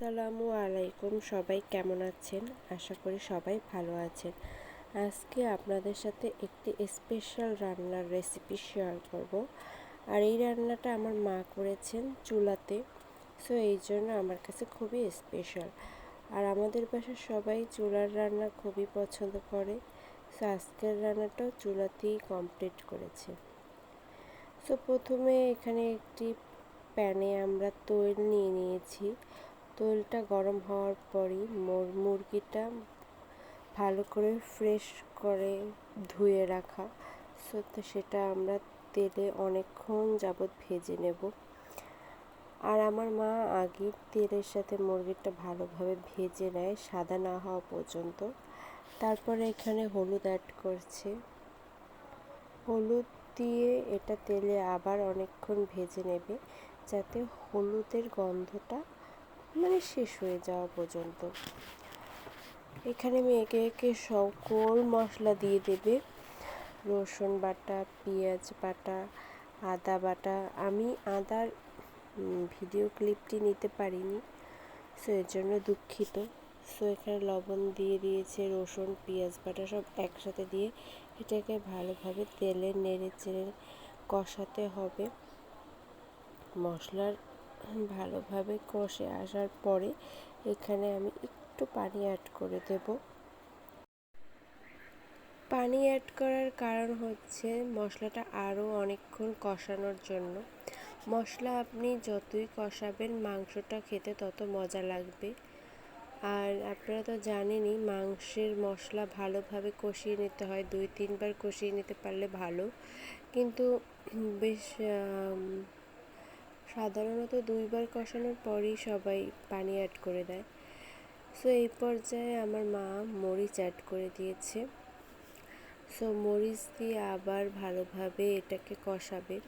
আসসালামু আলাইকুম। সবাই কেমন আছেন? আশা করি সবাই ভালো আছেন। আজকে আপনাদের সাথে একটি স্পেশাল রান্নার রেসিপি শেয়ার করব। আর এই রান্নাটা আমার মা করেছেন চুলাতে। সো এই জন্য আমার কাছে খুবই স্পেশাল আর আমাদের বাসার সবাই চুলার রান্না খুবই পছন্দ করে। সো আজকের রান্নাটাও চুলাতেই কমপ্লিট করেছে। সো প্রথমে এখানে একটি প্যানে আমরা তৈল নিয়ে নিয়েছি। তৈলটা গরম হওয়ার পরই মুরগিটা ভালো করে ফ্রেশ করে ধুয়ে রাখা। সো তো সেটা আমরা তেলে অনেকক্ষণ যাবৎ ভেজে নেব। আর আমার মা আগে তেলের সাথে মুরগিটা ভালোভাবে ভেজে নেয়, সাদা না হওয়া পর্যন্ত। তারপরে এখানে হলুদ অ্যাড করছে। হলুদ দিয়ে এটা তেলে আবার অনেকক্ষণ ভেজে নেবে, যাতে হলুদের গন্ধটা মানে শেষ হয়ে যাওয়া পর্যন্ত। এখানে আমি একে একে সকল মশলা দিয়ে দেবে। রসুন বাটা, পেঁয়াজ বাটা, আদা বাটা। আমি আদার ভিডিও ক্লিপটি নিতে পারিনি সো এর জন্য দুঃখিত। সো এখানে লবণ দিয়ে দিয়েছে, রসুন, পেঁয়াজ বাটা সব একসাথে দিয়ে এটাকে ভালোভাবে তেলে নেড়ে চেড়ে কষাতে হবে। মশলার ভালোভাবে কষে আসার পরে এখানে আমি একটু পানি অ্যাড করে দেব। পানি অ্যাড করার কারণ হচ্ছে মশলাটা আরও অনেকক্ষণ কষানোর জন্য। মশলা আপনি যতই কষাবেন, মাংসটা খেতে তত মজা লাগবে। আর আপনারা তো জানেনই, মাংসের মশলা ভালোভাবে কষিয়ে নিতে হয়, দুই তিনবার কষিয়ে নিতে পারলে ভালো। কিন্তু বেশ সাধারণত দুইবার কষানোর পরই সবাই পানি অ্যাড করে দেয়। সো এই পর্যায়ে আমার মা মরিচ অ্যাড করে দিয়েছে। সো মরিচ দিয়ে আবার ভালোভাবে এটাকে কষাবে।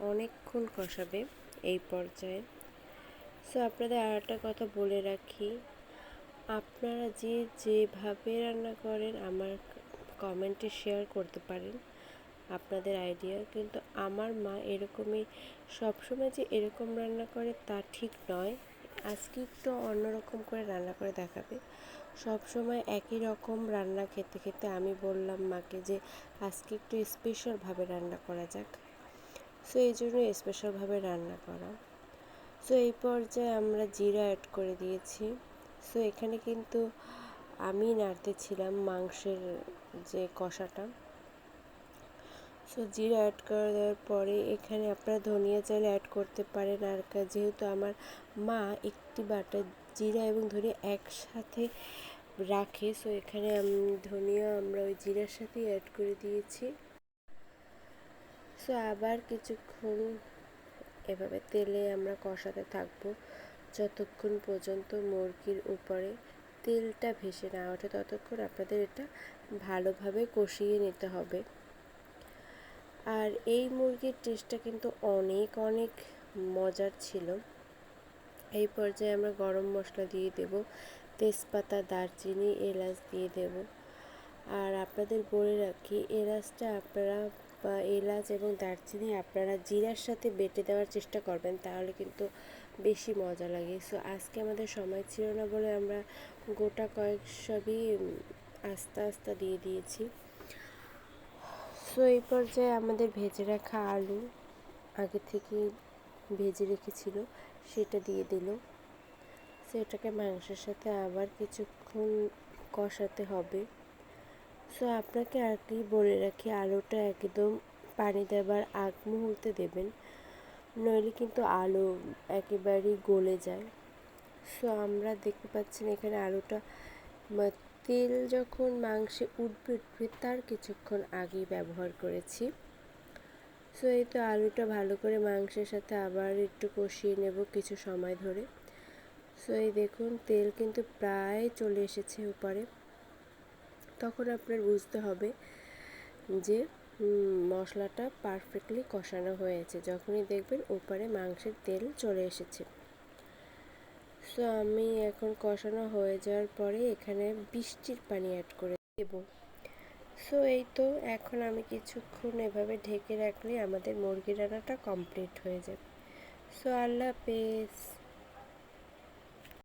অনেকক্ষণ কষাবে এই পর্যায়ে। সো আপনাদের আর একটা কথা বলে রাখি। আপনারা যে যেভাবে রান্না করেন, আমার কমেন্টে শেয়ার করতে পারেন। আপনাদের আইডিয়া কিন্তু আমার মা এরকমই সবসময় যে এরকম রান্না করে তা ঠিক নয়। আজকে একটু অন্যরকম করে রান্না করে দেখাবে। সব সময় একই রকম রান্না খেতে খেতে আমি বললাম মাকে যে আজকে একটু স্পেশালভাবে রান্না করা যাক। সো এই জন্য স্পেশালভাবে রান্না করা। সো এই পর্যায়ে আমরা জিরা অ্যাড করে দিয়েছি। সো এখানে কিন্তু আমি নাড়তেছিলাম মাংসের যে কষাটা। সো জিরা অ্যাড করে দেওয়ার পরে এখানে আপনারা ধনিয়া চাল অ্যাড করতে পারেন। আর যেহেতু আমার মা একটি বাটা জিরা এবং ধনিয়া একসাথে রাখে সো এখানে ধনিয়া আমরা ওই জিরার সাথেই অ্যাড করে দিয়েছি। সো আবার কিছুক্ষণ এভাবে তেলে আমরা কষাতে থাকব, যতক্ষণ পর্যন্ত মুরগির উপরে তেলটা ভেসে না ওঠে, ততক্ষণ আপনাদের এটা ভালোভাবে কষিয়ে নিতে হবে। আর এই মুরগির টেস্টটা কিন্তু অনেক অনেক মজার ছিল। এই পর্যায়ে আমরা গরম মশলা দিয়ে দেব, তেজপাতা, দারচিনি, এলাচ দিয়ে দেব। আর আপনাদের বলে রাখি, এলাচটা আপনারা বা এলাচ এবং দারচিনি আপনারা জিরার সাথে বেটে দেওয়ার চেষ্টা করবেন, তাহলে কিন্তু বেশি মজা লাগে। সো আজকে আমাদের সময় ছিল না বলে আমরা গোটা কয়েক সবই আস্তে আস্তে দিয়ে দিয়েছি। সো এই পর্যায়ে আমাদের ভেজে রাখা আলু আগে থেকে ভেজে রেখেছিল, সেটা দিয়ে দিল। সেটাকে মাংসের সাথে আবার কিছুক্ষণ কষাতে হবে। সো আপনাকে কি বলে রাখি, আলুটা একদম পানি দেবার আগ মুহূর্তে দেবেন, নইলে কিন্তু আলু একেবারেই গলে যায়। সো আমরা দেখতে পাচ্ছেন এখানে আলুটা তেল যখন মাংসে উঠবে উঠবে, তার কিছুক্ষণ আগেই ব্যবহার করেছি। সো এই তো আলুটা ভালো করে মাংসের সাথে আবার একটু কষিয়ে নেব কিছু সময় ধরে। সো এই দেখুন, তেল কিন্তু প্রায় চলে এসেছে উপরে তখন আপনার বুঝতে হবে যে মশলাটা পারফেক্টলি কষানো হয়েছে। যখনই দেখবেন ওপারে মাংসের তেল চলে এসেছে। সো আমি এখন কষানো হয়ে যাওয়ার পরে এখানে বৃষ্টির পানি অ্যাড করে দেব। সো এই তো, এখন আমি কিছুক্ষণ এভাবে ঢেকে রাখলে আমাদের মুরগি রান্নাটা কমপ্লিট হয়ে যাবে। সো আল্লাহ হাফেজ।